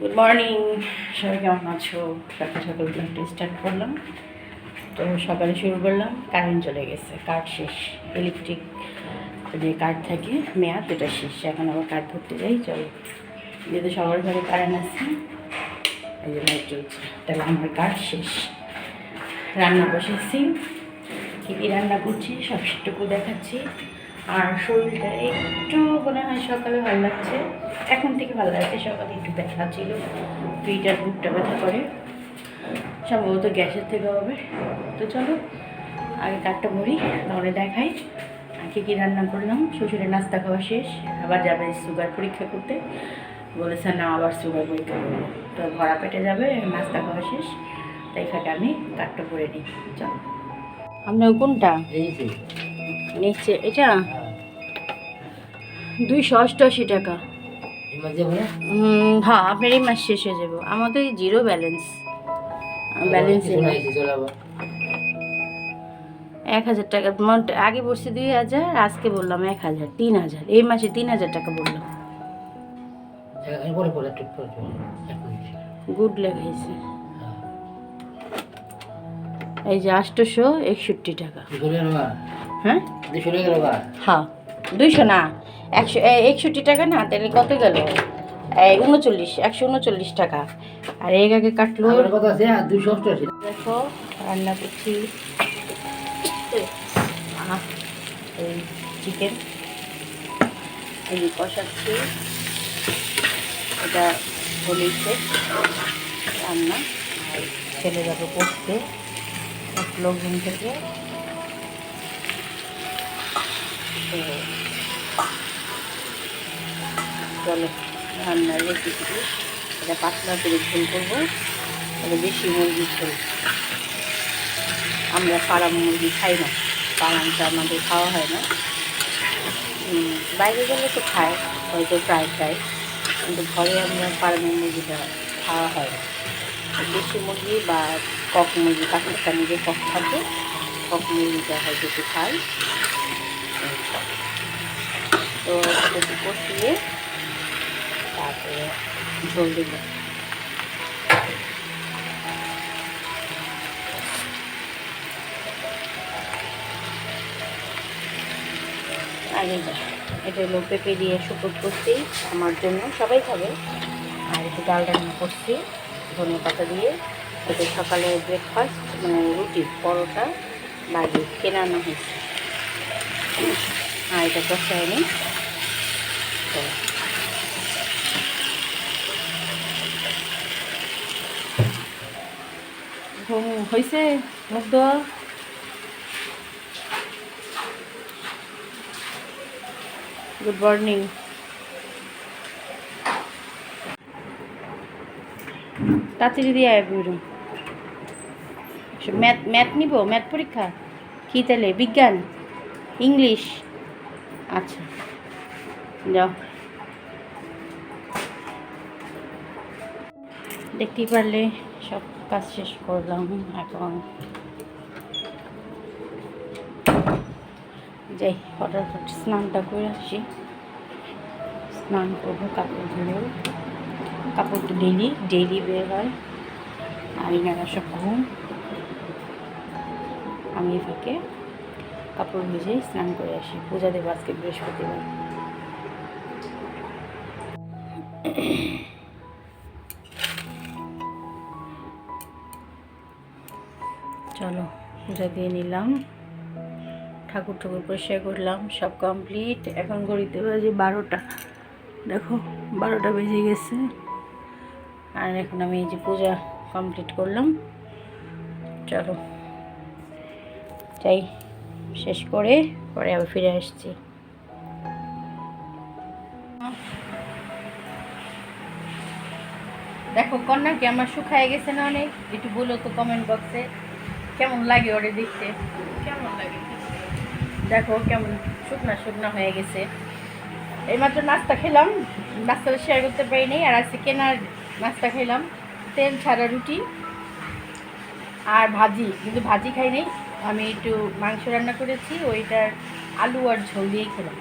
Good morning সবাই কেমন আছো? সকাল সকাল ব্লগটা স্টার্ট করলাম। তো সকালে শুরু করলাম কারেন্ট চলে গেছে কার্ড শেষ। ইলেকট্রিক যে কার্ড থাকে, মেয়াদ, এটা শেষ। এখন আবার কার্ড ধরতে যাই, চলো। যেহেতু সবার ঘরে কারেন্ট আছে, এই যে লাইট চলছে তাহলে আমার কার্ড শেষ। রান্না বসেছি। কী কী রান্না করছি সেটুকু দেখাচ্ছি। আর শরীরটা একটু মনে হয় সকালে ভালো লাগছে। এখন থেকে ভালো লাগছে সকালে একটু ব্যথা ছিল পিঠ আর বুকটা ব্যথা করে। সম্ভবত গ্যাসের থেকে হবে। তো চলো আগে কাঠটা ভরি তাহলে দেখাই আর কী কী রান্না করলাম। শ্বশুরের নাস্তা খাওয়া শেষ আবার যাবে সুগার পরীক্ষা করতে। বলেছে না আবার সুগার পরীক্ষা করব। তো ভরা পেটে যাবে নাস্তা খাওয়া শেষ। তাই ফাঁকে আমি কাঠটা ভরে নিই। চলো। আপনার কোনটা? এই যে নিচে এটা? দুইশো অষ্টআশি টাকা। হ্যাঁ আপনার এই মাস শেষ হয়ে যাবে। আমাদের জিরো ব্যালেন্স। ব্যালেন্স এক হাজার টাকা আগে বলছি দুই হাজার আজকে বললাম এক হাজার তিন হাজার। এই মাসে তিন হাজার টাকা বললাম গুড লেগেছে। এই যে আটশোশো একষট্টি টাকা। হ্যাঁ হ্যাঁ? দুইশো না একশো একষট্টি টাকা না তাহলে কত গেল? এই উনচল্লিশ একশো উনচল্লিশ টাকা। আর এর আগে কাটলো দুশো দেখো রান্না করছি। এই চিকেন এই কষাচ্ছি। এটা হলিছে রান্না। ছেলে যাবে পড়তে উঠল ঘুম থেকে। তো চলো রান্নার রেসিপি এটা পাতলা করে ঝোল করব। এটা বেশি মুরগি ঝোল আমরা ফার্ম মুরগি খাই না। ফার্মটা আমাদের খাওয়া হয় না। বাইরে গেলে তো খায়, হয়তো প্রায় প্রায় কিন্তু ঘরে আমরা ফার্মের মুরগিটা খাওয়া হয় না। দেশি মুরগি বা কক মুরগি যে কক থাকে। কক মুরগিটা হয়তো একটু খাই তো একটু কষিয়ে তারপরে ঝোল দেবো। আগে এটা হলো পেঁপে দিয়ে শুকো করছি আমার জন্য। সবাই খাবে। আর একটু ডাল রান্না করছি, ধনে পাতা দিয়ে। এটা সকালে ব্রেকফাস্ট মানে রুটি, পরোটা বাড়ি কেনা না হয়েছে। আর এটা কষায় নিই তো ঘুম হয়েছে, মুখ দেওয়া গুড মর্নিং তাড়াতাড়ি দিয়ে আয় ম্যাথ ম্যাথ নিব, ম্যাথ পরীক্ষা? কী তাহলে বিজ্ঞান? ইংলিশ? আচ্ছা যাও। দেখতেই পারলে সব কাজ শেষ করলাম এখন। যাই ফটাফট স্নানটা করে আসি। স্নান করব, কাপড় ধরবো কাপড় ডেলি ডেলি বের হয়। আর এনারা সব ঘুম। আমি এই কাপড় ভিজে স্নান করে আসি। পূজা দেবো আজকে বৃহস্পতিবার। চলো, পূজা দিয়ে নিলাম। ঠাকুর ঠাকুর পরিষ্কার করলাম, সব কমপ্লিট এখন ঘড়িতে বাজে বারোটা। দেখো, বারোটা বেজে গেছে। আর এখন আমি এই যে পূজা কমপ্লিট করলাম। চলো। চাই শেষ করে পরে আবার ফিরে আসছি। দেখো কন্যা কি আমার শুকায় গেছে না অনেক? একটু বলো তো কমেন্ট বক্সে কেমন লাগে ওরে দেখতে? কেমন লাগে দেখো কেমন শুকনা শুকনা হয়ে গেছে। এইমাত্র নাস্তা খেলাম। নাস্তাটা শেয়ার করতে পারিনি আর আজকে কেনার নাস্তা খেলাম তেল ছাড়া রুটি আর ভাজি, কিন্তু ভাজি খাই নাই। আমি একটু মাংস রান্না করেছি, ওইটার আলু আর ঝোল দিয়েই খেলাম।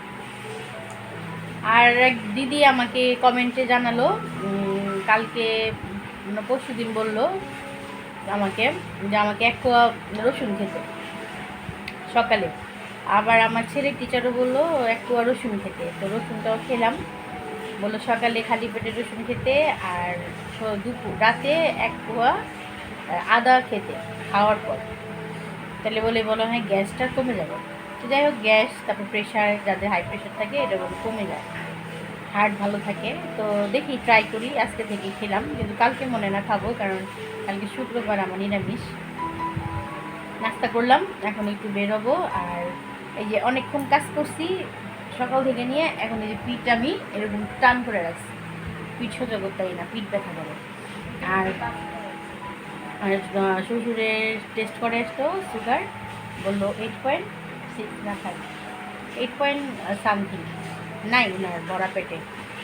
আর এক দিদি আমাকে কমেন্টে জানালো কালকে পরশু দিন বলল আমাকে যে আমাকে এক কোয়া রসুন খেতে সকালে। আবার আমার ছেলের টিচারও বলল, এক কোয়া রসুন খেতে। তো রসুনটাও খেলাম। বলল সকালে খালি পেটে রসুন খেতে আর দুপুর, রাতে এক কোয়া আদা খেতে খাওয়ার পর। তাহলে বলে, বলো হ্যাঁ গ্যাসটা কমে যাবে। তো যাই হোক, গ্যাস, তারপর প্রেশার যাদের হাই প্রেশার থাকে, এটা কমে যায়। হার্ট ভালো থাকে। তো দেখি ট্রাই করি, আজকে থেকে খেলাম। কিন্তু কালকে মনে না খাব, কারণ কালকে শুক্রবার আমার নিরামিষ। নাস্তা করলাম, এখন একটু বেরোবো। আর এই যে অনেকক্ষণ কাজ করছি সকাল থেকে নিয়ে এখন এই যে পিঠ আমি এরকম টান করে রাখছি। পিঠ সোজা করতে না, পিঠ ব্যথা করে। আর আর শ্বশুরের টেস্ট করে আসতো সুগার বলল এইট পয়েন্ট সিক্স না ফাইভ এইট পয়েন্ট সামথিং নাই ওনার বড়া পেটে।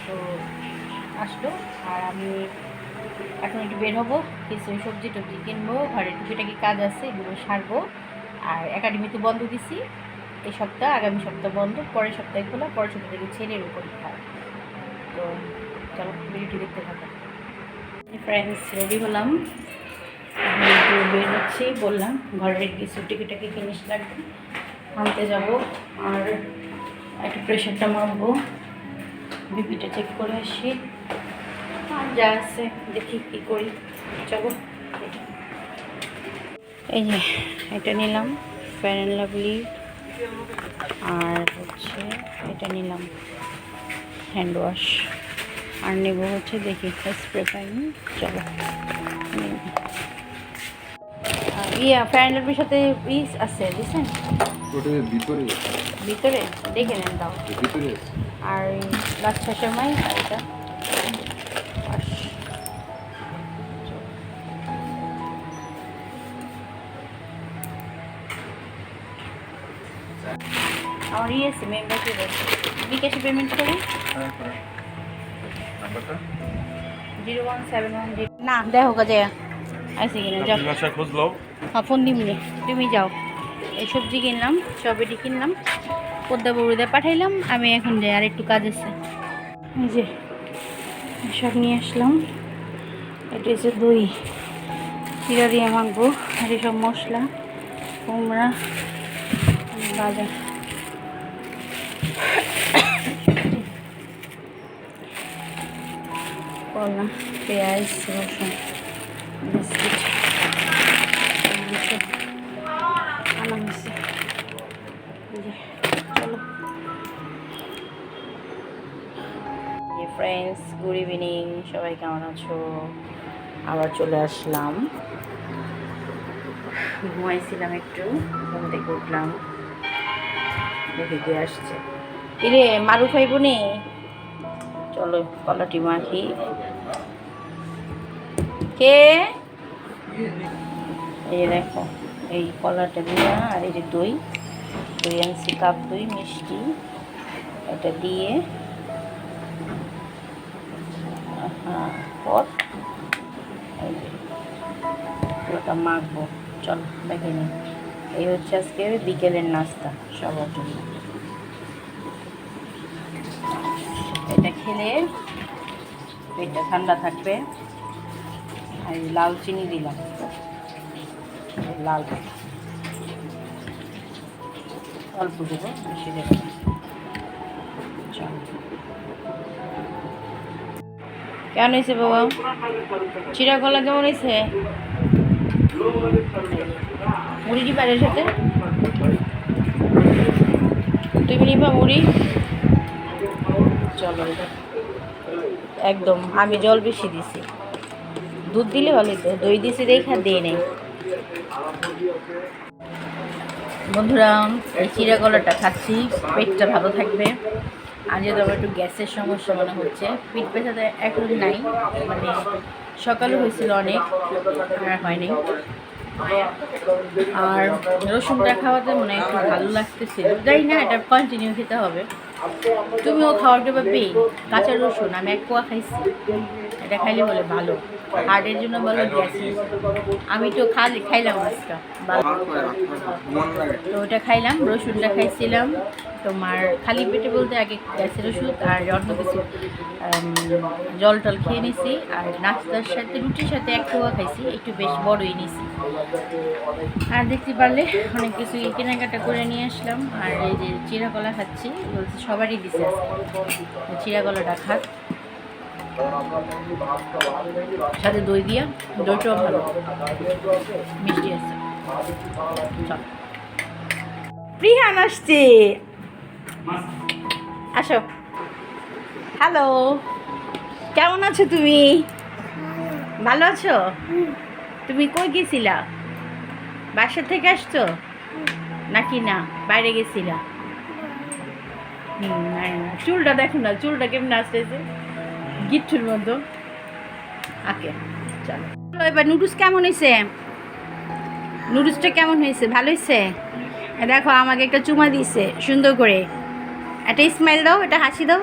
তো আসলো, আর আমি এখন একটু বের হব, কিছু সবজি টবজি কিনবো, ঘরে টুকিটাকি কাজ আছে, এগুলো সারবো। আর একাডেমি তো বন্ধ দিছি। এই সপ্তাহ, আগামী সপ্তাহ বন্ধ, পরের সপ্তাহে খোলা, পরের সপ্তাহ থেকে ছেলের পরীক্ষা তো চলো, ভিডিওটি দেখতে থাকো। ফ্রেন্ডস রেডি হলাম। বের হচ্ছি, বললাম, ঘরের কিছু টিকিটাকি জিনিস লাগবে, আনতে যাব, আর একটু প্রেশারটা মারবো। বিপিটা চেক করে আসি। আর যা আছে, দেখি কী করি। চলো। এই যে, এটা নিলাম। ফ্যান অ্যান্ড লাভলি আর হচ্ছে এটা নিলাম হ্যান্ড ওয়াশ আর নেব হচ্ছে দেখি স্প্রে পাইনি চলো। আর ইয়া ফ্যান সাথে পিস আছে বুঝছেন? ভিতরে ভিতরে দেখে নেন দাও ভিতরে আর সেমাই আর এটা। আমার ইয়ে আছে মেম্বার বিকাশে পেমেন্ট করি zero one seven one zero না দেখো কাজে আইসি কিনা যাও বাসায় হ্যাঁ ফোন দিমনি তুমি যাও এই সবজি কিনলাম সবেটি কিনলাম পদ্মা বড়ুদা পাঠাইলাম আমি এখন যাই আর একটু কাজ আছে যে সব নিয়ে আসলাম এটা হচ্ছে দই চিরা দিয়ে মাখবো আর এসব মশলা কুমড়া বাজার করলাম, পেঁয়াজ, রসুন, বিস্কিট আনা হয়েছে চলো। ফ্রেন্ডস গুড ইভিনিং সবাই কেমন আছো? আবার চলে আসলাম। ঘুমাইছিলাম একটু, ঘুম থেকে উঠলাম। দেখে কে আসছে। কিরে মারু খাইব নে চলো কলাটি মাখি কে? এই দেখো, এই কলাটা দিয়ে আর এই যে দই। দই আনছি, কাপ দই, মিষ্টি। এটা দিয়ে হ্যাঁ মাখবো। চলো, দেখে নিই এই হচ্ছে আজকে বিকেলের নাস্তা, সবার জন্য। খেলে পেটটা ঠান্ডা থাকবে। আর লাল চিনি দিলাম। লাল অল্প দেবো, বেশি দেবো কেমন হয়েছে বাবা? চিরা কলা কেমন হয়েছে? মুড়ি কি পারের সাথে? তুমি নিবা মুড়ি। একদম, আমি জল বেশি দিছি। দুধ দিলে ভালোই তো, দই দিছি দেখা দিয়ে নেই। বন্ধুরা, এই চিরা কলাটা খাচ্ছি, পেটটা ভালো থাকবে। আর যেহেতু আমার একটু গ্যাসের সমস্যা মনে হচ্ছে পিঠ ব্যথাটা এখন নাই মানে সকালে হয়েছিল অনেক, আর হয়নি। আর রসুনটা খাওয়াতে মনে হয় একটু ভালো লাগতেছিল যাই না, এটা কন্টিনিউ খেতে হবে। তুমিও খাওয়ার পেয়ে কাঁচা রসুন আমি এক কোয়া খাইছি। এটা খাইলে বলে ভালো। হার্টের জন্য বলো গ্যাস। আমি তো খালি খাইলাম লাগে। তো ওটা খাইলাম রসুনটা খাইছিলাম। তোমার খালি পেটে বলতে আগে গ্যাসের ওষুধ আর অন্য কিছু জল টল খেয়ে নিছি। আর নাস্তার সাথে রুটির সাথে এক পোয়া খাইছি একটু বেশ বড়ই নিছি। আর দেখতে পারলে অনেক কিছু কেনাকাটা করে নিয়ে আসলাম। আর এই যে চিরাকলা খাচ্ছি বলছে সবারই দিছে চিরাকলাটা খাক। সাথে দই দিয়া দইটাও ভালো মিষ্টি আছে। প্রিহান আসছে। আসো। হ্যালো। কেমন আছো তুমি? ভালো আছো? তুমি কই গেছিলা? বাসা থেকে আসছো? নাকি না? বাইরে গেছিলা? হুম, চুলটা দেখো না চুলটা কেমন আসতেছে? গিট্টুর মতো। আকে, চলো। এবার নুডলস কেমন হয়েছে? নুডলসটা কেমন হয়েছে? ভালো হয়েছে? দেখো, আমাকে একটা চুমা দিছে সুন্দর করে। একটা স্মাইল দাও এটা হাসি দাও।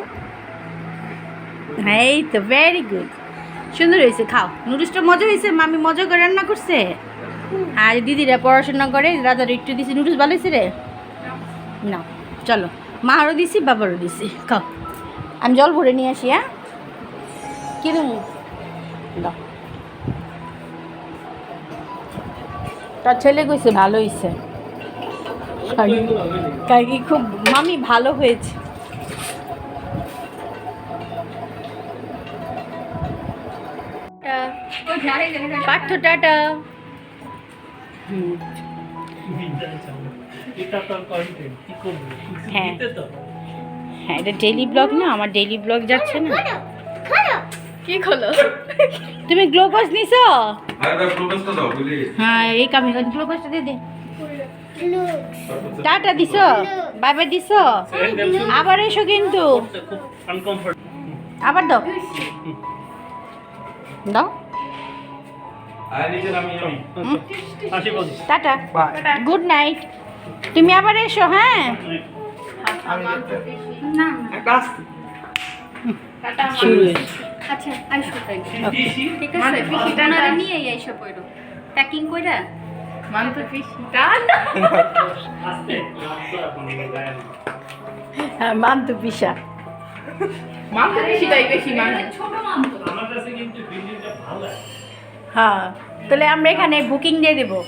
এই তো ভেরি গুড সুন্দর হয়েছে, খাও। নুডলসটা মজা হয়েছে? মামি মজা করে রান্না করছে? আর দিদিরা পড়াশোনা করে দাদার একটু দিছি। নুডলস ভালো হয়েছে রে? না, চলো। মারও দিছি, বাবারও দিছি। খাও। আমি জল ভরে নিয়ে আসি হ্যাঁ? কিরম? দাও। তার ছেলে কইছে ভালো হয়েছে কাকি খুব মামি ভালো হয়েছে। পার্থ টাটা। হুম হ্যাঁ। হ্যাঁ এটা ডেলি ব্লগ না আমার ডেলি ব্লগ যাচ্ছে না। কি হলো তুমি গ্লুকোজ নিছো? হ্যাঁ এই কামি গ্লুকোজটা দিয়ে দে। টাটা দিছো? বাই বাই দিছো? আবার এসো কিন্তু। আবার দাও। দাও। আর নিচে নামি আমি টাটা। Good night. তুমি আবার এসো হ্যাঁ? হয়েছে। আচ্ছা আইসো তাই ঠিক আছে পিসিটা না নিয়ে আইসো পড়ো। প্যাকিং কইরা? মান তো পিসি টাটা হ্যাঁ মান্তু পিসা মান তো পিসিটাই বেশি মানে ছোট মান তো। হ্যাঁ তাহলে আমরা এখানে বুকিং দিয়ে দেবো।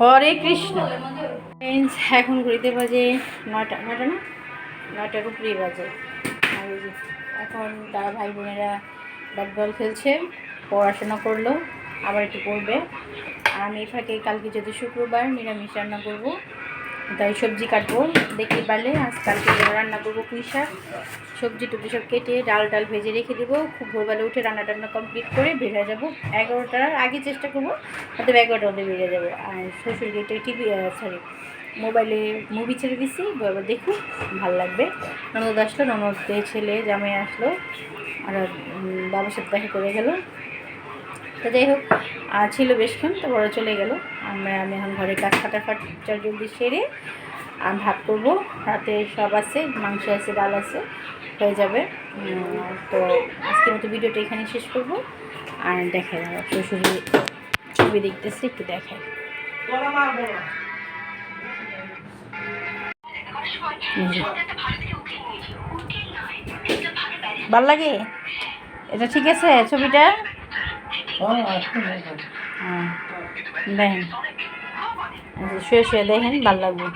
হরে কৃষ্ণ। এখন ঘুরিতে বাজে নয়টা নয়টা না? নয়টার উপরেই বাজে। আর এখন তারা ভাই বোনেরা ব্যাট বল খেলছে, পড়াশোনা করল, আবার একটু পড়বে। আর আমি ফাঁকে কালকে যেহেতু শুক্রবার নিরামিষ রান্না করব, তাই সবজি কাটবো। দেখতে পারলে আজ কালকে রান্না করব পুঁই শাক। সবজি টুবজি সব কেটে ডাল ডাল ভেজে রেখে দেবো। খুব ভোরবেলা উঠে রান্না টান্না কমপ্লিট করে বের হয়ে যাব। এগারোটার আগে চেষ্টা করব হয়তো এগারোটার মধ্যে বেরিয়ে যাব। আর শ্বশুর গেটে টিভি সরি মোবাইলে মুভি ছেড়ে দিছি এবার দেখুন ভালো লাগবে। ননদ আসলো ননদের ছেলে, জামাই আসলো, আর বাবার সাথে দেখা করে গেল। তো যাই হোক, আর ছিল বেশক্ষণ তো বড় চলে গেল। আমরা, আমি এখন ঘরে কাজ ফাটাফাট জলদি সেরে আর ভাত করব। রাতে সব আছে, মাংস আছে, ডাল আছে, হয়ে যাবে। তো আজকের মতো ভিডিওটা এখানে শেষ করব। আর দেখাই আমার শ্বশুরি ছবি দেখতেছি, একটু দেখাই। ভালো লাগে? এটা ঠিক আছে ছবিটা? হ্যাঁ দেখেন। শুয়ে শুয়ে দেখেন ভালো লাগবে।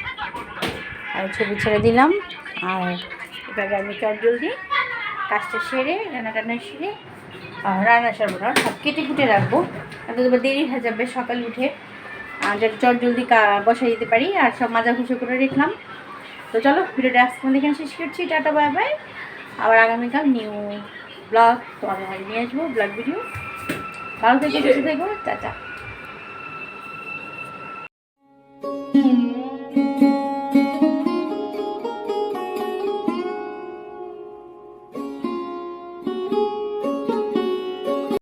আর ছবি ছেড়ে দিলাম। আর এবার আমি চট জলদি কাজটা সেরে রান্না টান্না সেরে আর রান্না সারবো না সব কেটে কুটে রাখব। আর তো তোমার দেরি হয়ে যাবে সকাল উঠে। আর যাতে চট জলদি বসাই দিতে পারি আর সব মাজা খুশো করে রাখলাম। তো চলো ভিডিওটা আজকে দেখে শেষ করছি, টাটা বাই বাই আবার আগামীকাল নিউ ব্লগ তোমাদের নিয়ে আসব ব্লগ ভিডিও ভালো থেকে থেকো, টাটা।